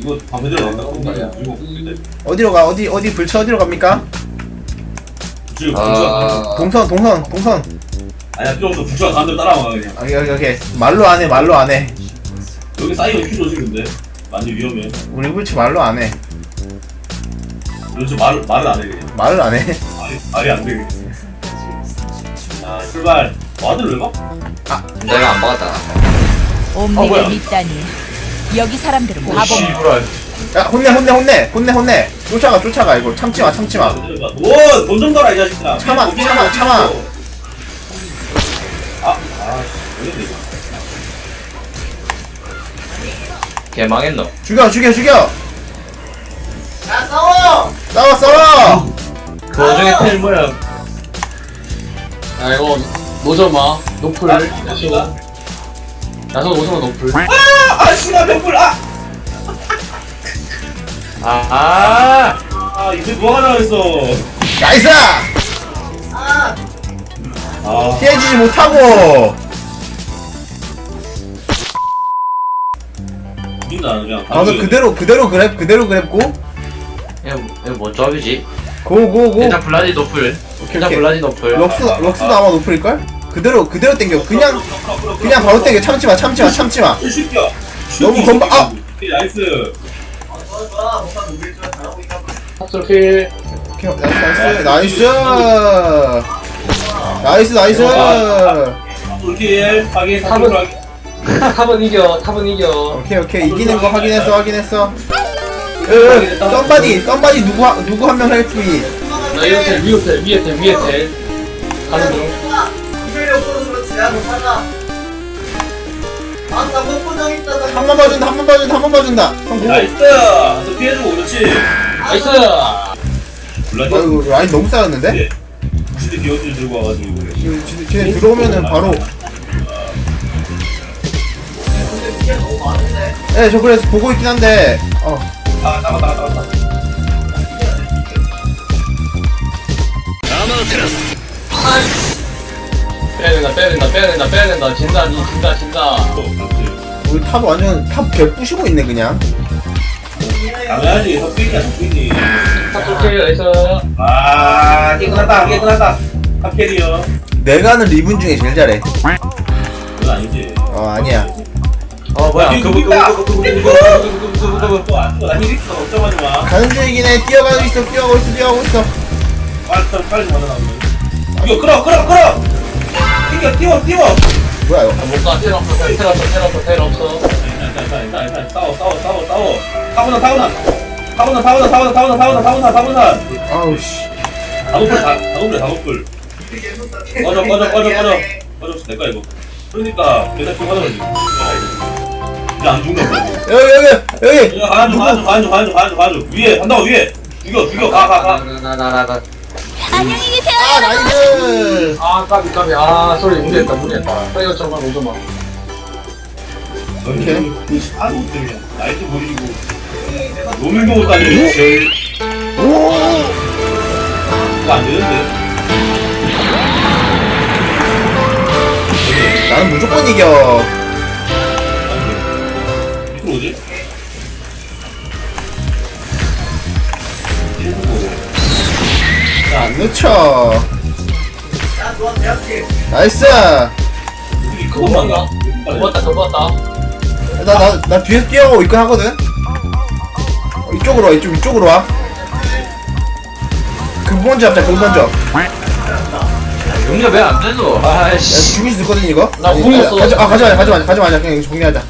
이거 밤에 들어간다. 이거 이거 근데 어디로 가? 어디 어디 불쳐 어디로 갑니까? 지금 아. 동선 동선 동선. 아니야 필요 없어. 불사 가는 대로 따라와 그냥. 아 여기 여기 말로 안 해 말로 안 해. 여기 쌓이면 필요지 근데 많이 위험해. 우리 불치 말로 안 해. 요즘 말 말을 안 해 그냥. 말을 안 해. 말이 말이 안 돼. 그냥. 자 출발. 와들 왜 봐? 내가 안 받았다. 어, 옴닉을 뭐야? 믿다니 여기 사람들은 어, 바보. 야 혼내 혼내 혼내 혼내 혼내. 쫓아가 쫓아가 이거 참지 마 참지 마. 돈좀 덜어 이 자식들아. 참아, 참아, 참아. 있어. 아, 아, 이거. 망했노. 죽여 죽여 죽여. 야 싸워. 싸워 싸워. 그 와중에 텔 뭐야? 아 이거 노점아 노플 아, 야 수 야수 노점아 노플 아, 아, 씨발 병불 아, 아, 아! 아, 이제 뭐 하나 했어. 나이스. 아, 피해주지 못하고. 그냥. 가서 그대로 그대로 그랩 그대로 그랩고. 이거, 이거 뭔 조합이지? 고고고. 일단 블라디 노플. 일단 오케이. 블라디 노플. 럭스 럭스도 아마 높을 걸? 그대로 그대로 땡겨. 그냥 그냥 바로 땡겨. 참지 마 참지 마 참지 마. 이 새끼야. 너무 건방- 아! 오케이, 나이스. 오케이 나이스 나이스 나이스 나이스 나이스. 올킬 확인, 탑은- 확인. 탑은 이겨 탑은 이겨 오케이 오케이 이기는 거 확인했어 확인했어. 으 썸바디 썸바디 누구 하- 누구 한 명 헬프이. 나텔 위에 텔 위에 텔 위에 텔 가는 중 한 번 봐준다 한 번 봐준다 한 번 봐준다. 형 보고. 나이스. 너 피해주고 그렇지. 나이스 블라디. 아이고 라인 너무 쌓였는데? 예. 무시대 기어줄 들고 와가지고 그래. 지금 쟤- 들어오면은 바로. 네, 저 그래서 보고 있긴 한데, 어, 아, 나가, 나가, 나가. 나가. 빼야 된다 빼야 된다 빼야 된다 빼야 된다 진다 니 진다 진다 어. 우리 탑 완전 탑개 부시고 있네, 그냥. 당연하지, 석빈이야, 석빈이. 탑솔필 나이스 아, 깨끗하다, 깨끗하다. 탑캐리어. 내가 하는 리븐 중에 제일 잘해. 그건 아니지. 어, 아니야. 어, 뭐야? 그거, 그거, 그거, 그거, 그거, 그거, 그거, 그거, 그거, 그거, 그거. 또안 죽어, 나힐 있어. 걱정하지 마. 가는 중이긴 해. 뛰어가고 있어, 뛰어가고 있어, 뛰어가고 있어. 빨리, 빨리, 빨리 받아 나오면. 이거 끌어, 끌어, 끌어! 튕겨, 띄워, 띄워! 뭐야, 이거. 못가 텔 없어 텔 없어 텔 없어 텔 없어 일단, 일단, 일단, 일단, 싸워, 싸워, 싸워, 싸워. 타고난, 타고난. 타고난, 타고난, 타고난, 타고난, 타고난, 타고난, 타고난. 아우, 씨. 다도풀, 다, 다도풀, 다도풀. 꺼져, 꺼져, 꺼져, 꺼져. 꺼져, 내 거야, 이거. 그러니까, 내가 좀 꺼져. 이제 안 죽는 거야. 여기, 여기, 여기! 야, 가야죠, 가야죠, 가야죠, 가야죠, 가야죠. 위에, 간다고, 위에. 죽여, 죽여, 가, 가, 가. 나, 나, 나, 나. 안녕히 계세요 아, 나이스! 아 까비 까비. 아 쏘리 무리했다 무리했다. 빨리 정말 노점아 오케이. 아무 때문에 나이트 보이고. 노민동까지 그거 안 되는데? 나는 무조건 이겨. 놓쳐. 나이스! 그것만 가 접었다 접었다 나, 나, 나 뒤에서 뛰어가고 있긴 하거든? 어, 이쪽으로 와, 이쪽, 이쪽으로 와. 근본 잡자, 근본 잡. 용접 왜안 되죠? 야, 아이씨. 죽일 수 있거든, 이거? 나 공이었어. 가져, 아, 가져가자, 가져가자, 가져가자. 그냥 이거 정리하자.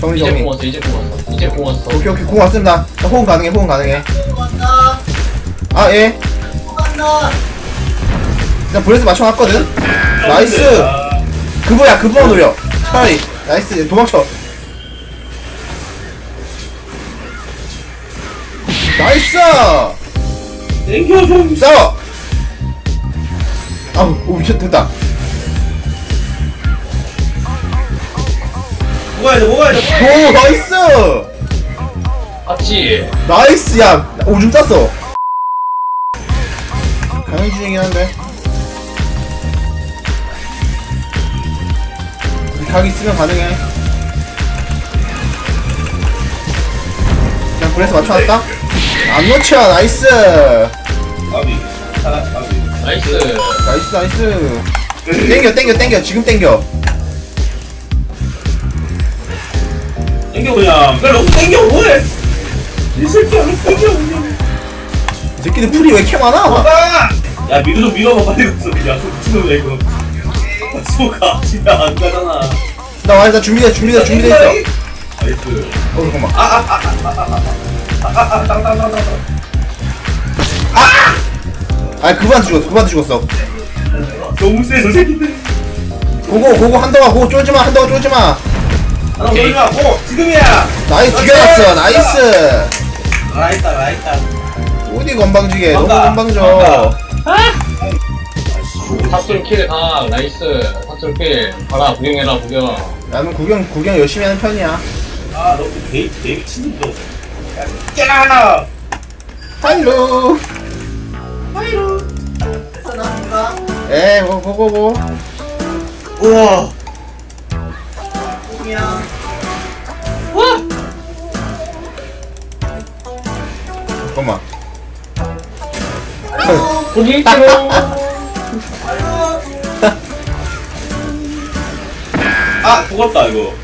정리, 이제 정리. 공 왔어 이제 공 왔어 이제 공 왔어 오케이, 오케이, 공 왔습니다. 나 호응 가능해, 호응 가능해. 아, 예. 나 브레스 맞춰놨거든? 나이스! 그거야, 그거 노려. 차라리. 나이스, 도망쳐. 나이스! 땡겨 좀 싸워! 아우, 오, 미쳤, 됐다. 먹어야 돼 먹어야 돼 오, 나이스! 맞지 나이스, 야! 오줌 쌌어. 가는 중이긴 한데. 우리 각 있으면 가능해. 브레스 맞춰놨다 안 놓쳐 나이스 까비. 하나, 까비. 나이스 나이스 나이스 땡겨 땡겨 땡겨 지금 땡겨 땡겨, 그냥. 그냥 땡겨, 뭐해? 이 새끼야, 너 땡겨, 그냥. 이 새끼들 풀이 왜 이렇게 많아 아! 야, 미드 좀 밀어봐, 빨리 갔어. 야, 소 미친놈이야, 이거. 아, 소가 진짜 안 가잖아. 나 와야 나 준비돼 준비돼 준비돼 있어 나이스. 어 잠깐만 아 그거한테 죽었어 그거한테 죽었어 너무 세, 저 새끼들. 고고 고고 한동아 고고 쫄지 마 한동아 쫄지 마 하나 올리마, 고! 지금이야! 나이스 죽여놨어 나이스 라이다, 라이다. 어디 건방지게 너무 건방. 건방져 탑솔 킬가 나이스. 탑솔 킬. 가라 구경해라 구경. 나는 구경 구경 열심히 하는 편이야. 아, 너무 개, 개 미친놈, 너. 야! 하이로! 에 고고고고. 우와. 잠깐만 있지롱 아, 죽었다, 이거.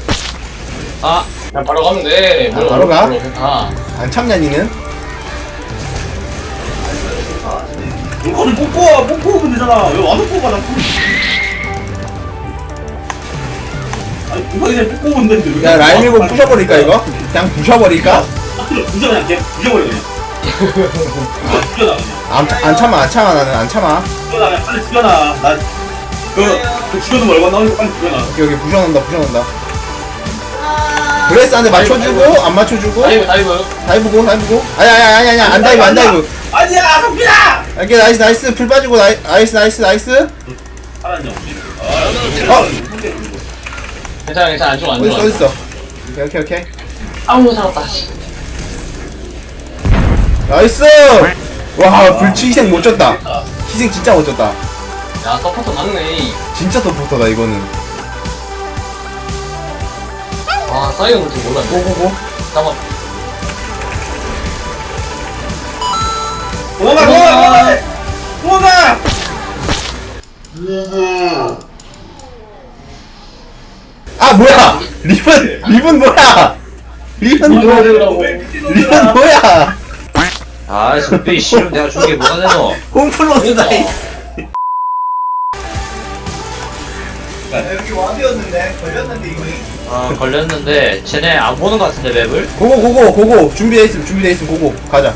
아 그냥 바로 가면 돼 아, 바로 가? 가안 참냐 니는 물건을 뽑고, 뽑고 오면 되잖아. 왜 와서 뽑아, 나 뽑 아니, 누가 되는데. 야 라임 밀고 와서 부셔버릴까 이거? 그냥 부셔버릴까? 아, 그래, 부셔, 그냥 걔 부셔버려, 그냥. 아, 죽여놔. 안, 안 참아 안 참아 나는 안 참아. 죽여놔, 그냥 빨리 죽여놔. 나, 그, 그 죽여도 얼마 나오니까 빨리 죽여놔. 여기 여기 부셔놓는다 부셔놓는다 브레스 안에 맞춰주고 안 맞춰주고. 다이브 다이브. 다이브고 다이브고. 아니 아니 아니 아니 안 다이브 안 다이브. 아니야, 성빈아! 이렇게 나이스 나이스. 풀 빠지고 나이, 나이스 나이스 나이스? 어? 괜찮아 괜찮아. 안 죽어 안 어딨어 죽어 어딨어? 오케이 오케이 오케이. 아무 살았다 씨. 나이스! 와 불치 희생 못 졌다. 희생 진짜 못 졌다. 야 서포터 맞네. 진짜 서포터다 이거는. 와 사이언 올줄 몰랐네 고고고 잠깐만 도망가, 도망가! 도망가! 아 뭐야? 리본 리본 뭐야? 리본 뭐야? 이러려고? 리본 뭐야 아 선배 싫으면 내가 준 게 뭐가 되노? 홈플러스 나이스. 아 걸렸는데 쟤네 안 보는 것 같은데 맵을? 고고 고고 고고. 준비돼 있음 준비돼 있음 고고. 가자.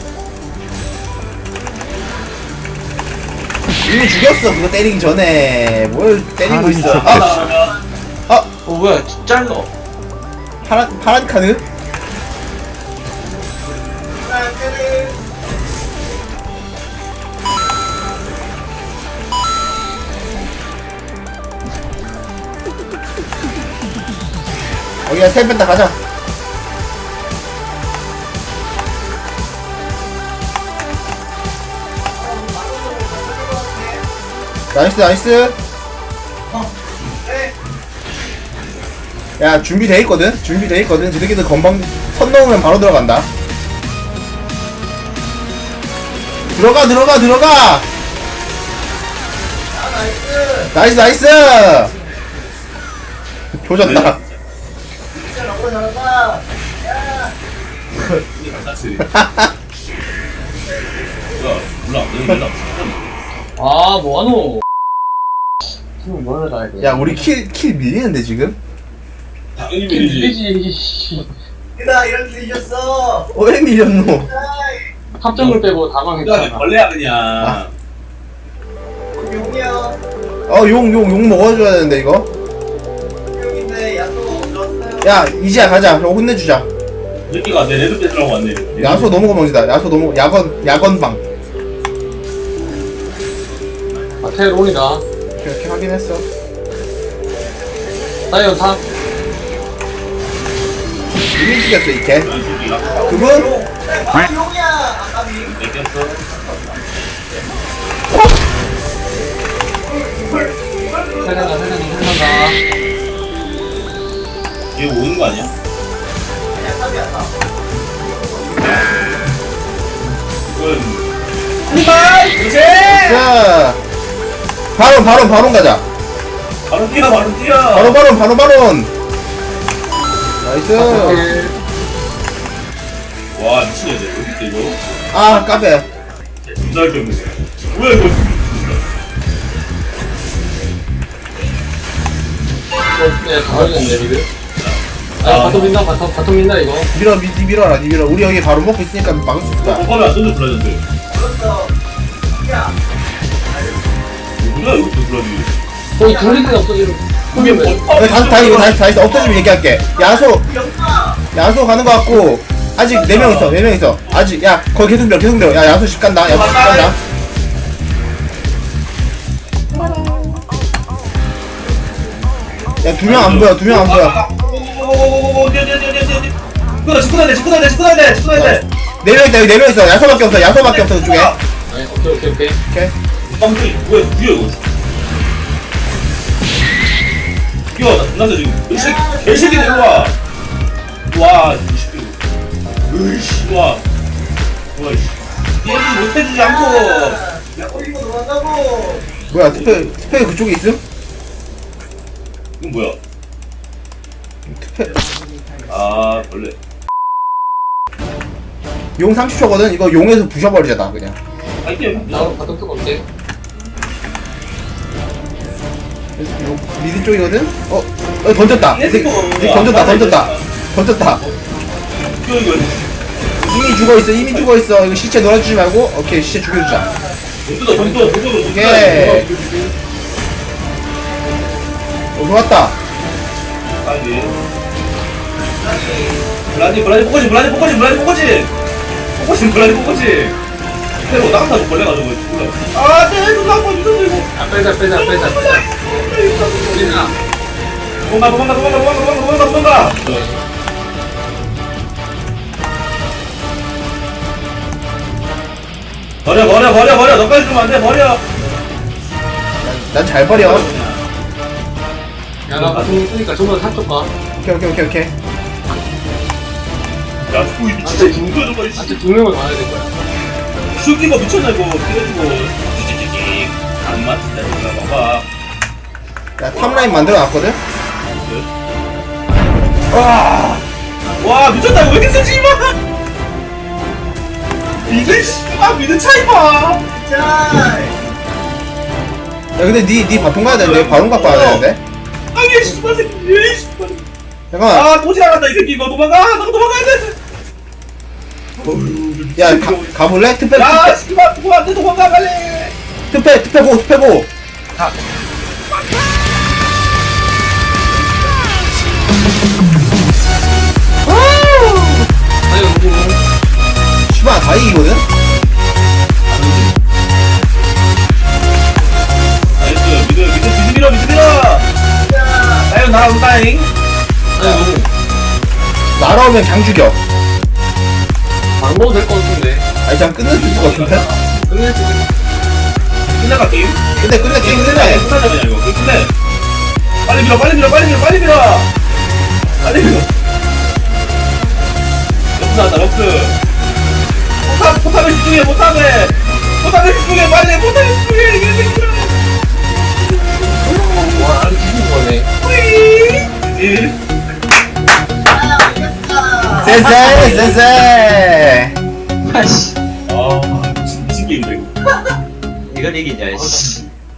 이미 죽였어 그거 때리기 전에. 뭘 때리고 있어. 아어 뭐야 잘러 파란 파란 카드 여기야 세 뺐다 가자. 나이스 나이스. 야 준비돼 있거든? 준비돼 있거든? 저새끼들 건방 선 넘으면 바로 들어간다. 들어가 들어가 들어가! 나이스 나이스! 조졌다 갓닥스리. 야, 몰라, 너는 몰라. 아 뭐하노? 지금 뭐를 가야 돼? 야 우리 킬 킬 밀리는데 지금? 당연히 밀리지. 밀리지 어, 왜 밀렸노? 합정을 빼고 다 야, 망했잖아. 벌레야, 그냥. 어용 용 용 먹어줘야 되는데 이거 야 이지야 가자. 저거 혼내주자. 이 새끼가 내 레드 뺏으려고 왔네. 야수 너무 건방지다. 야수 너무 야건 야건방. 아 테론이다 이렇게 확인했어. 사이언 탑 이미 죽였어 이개. 그분? 뺏겼어. 살간다 살간다 살간다 얘 오는 거 아니야? 이제! 자 바론 바론 바론 가자. 바로 뛰어 바로 뛰어. 바론 바론 바론 바론 나이스. 와 미친 애들. 여기 있대 아 까베 존나 게 없네. 뭐야 이거? 어, 네, 다르겠네, 아, 바텀 민다, 바텀, 바텀 민다, 이거. 밀어 밀 밀어라 밀어. 우리 형이 바로 먹고 있으니까 막을 수 있다. 어, 안 된다 블라디한테 누구야 이것도 블라디 거기 둘리는 없어지고. 그게 다시 다시 다시 다시 없어지면 얘기할게. 야소 야소 가는 거 같고 아직 4명 있어 4명 있어. 아직 야 거기 계속 밀어 계속 밀어. 야 야소 집 간다 야소 집 간다. 야 두 명 안 보여 두 명 안 보여. 고고고고고고 어디 어디 어디 어디 어디 어디 스쿠다 스쿠다 돼 스쿠다 돼 스쿠다 돼 스쿠다 돼 네명 있다 여기 네명 있어 야소밖에 없어 야소밖에 없어 그쪽에 아니, 오케이 오케이 오케이 오케이 빵둥이 뭐야 누구야 이거 뛰어 나 존나 지금 이 새끼 개새끼 내려와 와이 새끼 으이씨 와 와이씨 게임 못해주지 않고 야 올리고 들어간다고 뭐야 스페 스페 그쪽에 있음? 이건 뭐야 아 벌레 용 30초거든? 이거 용에서 부셔버리자 나 그냥. 아 이게 나도 바텀 쪽 올게. 용 미드 쪽이거든? 어? 어 던졌다. 이 새끼, 이 새끼 던졌다 던졌다. 던졌다. 이거 이거 이미 죽어있어 이미 죽어있어. 이거 시체 놀아주지 말고. 오케이 시체 죽여주자. 오케이. 어 좋았다. 아니 블라디 블라디 포커지 블라디 포커지 블라디 포커지 포커지 블라디 포커지 새로 나간다 벌레가지고 몰라 아네 누나 한번 믿어줘 이거 아, 빼자, 빼자, 빼자, 빼자. 도망가 도망가 도망가 도망가 도망가 도망가 도망가. 버려 버려 버려 버려. 너까지 주면 안돼 버려. 난 잘 버려. 야, 나 바텀 있으니까 다 탑쪽 가. 오케이 오케이 오케이 오케이 야 수이 진짜 죽는 저거 이씨 한테 두 명을 가야 될 거야. 수기가 미쳤나 이거? 그래가지고 찌찌찌찌. 안 맞는다 이거. 봐봐. 야 탑라인 만들어 놨거든? 와 미쳤다. 이거 왜 이렇게 세지 마 이게 씨아 미는 차이 봐. 야 근데 니 니 바통 가야 되는데? 바론 갖고 와야 되는데? 아니 씨발 새끼. 이 씨발 잠깐만. 아 또 지나간다 이 새끼. 이거 도망가. 나도 도망가야 야 가, 가볼래? 돼야 투페 씨발 도망가 안 돼 도망가 빨리. 투페 투페 보 투페 보 아니, 뭐, 뭐. 씨발 다 이기거든? 나이스. 미드 밀어 미드 밀어. 나이스 날아온다잉. 아니, 뭐. 날아오면 그냥 죽여. 안 먹어도 될 것 같은데. 아니 그냥 끝낼 수 있을 것 같은데? 끝낼 수 있겠다. 끝나가 게임? 근데 끝내 게임 끝내. 끝내. 끝나자 그냥 이거. 끝내. 빨리 밀어 빨리 밀어 빨리 밀어 빨리 밀어. 빨리 밀어. 럭스 나왔다 럭스. 포탑 포탑에 집중해 포탑에. 포탑에 집중해 빨리. 포탑에 집중해. 이게 새끼야 와, 아주 기분 거네. 뿌이 센세 센세 아씨. 아 미친 미친 게임이다 이거? 이걸 이기냐 씨